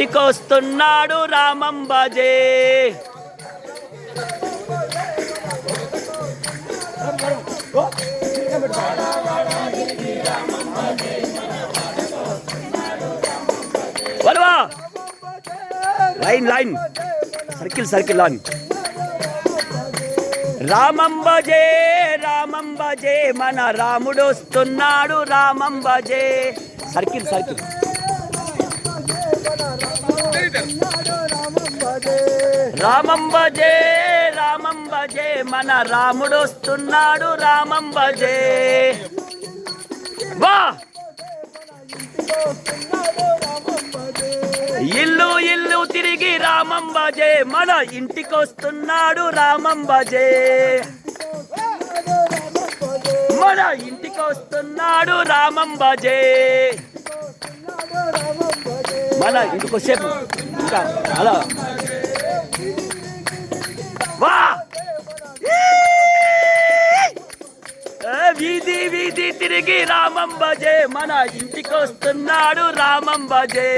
ఇంటికొస్తున్నాడు రామంబాజే. వరవా. Line line. Circle circle line. రామంబజే రామంబజే. మన రాముడు వస్తున్నాడు రామంబజే. Circle circle. రామంబజే రామంబజే మన రాముడు వస్తున్నాడు రామంబజే వా! ఇల్లు ఇల్లు తిరిగి రామంబజే మన ఇంటికొస్తున్నాడు రామంబజే మన ఇంటికొస్తున్నాడు రామంబజే మన ఇంటికొచ్చేపు ఇంకా అలా వా వీధి వీధి తిరిగి రామం భజే మన ఇంటికి వస్తున్నాడు రామం భజే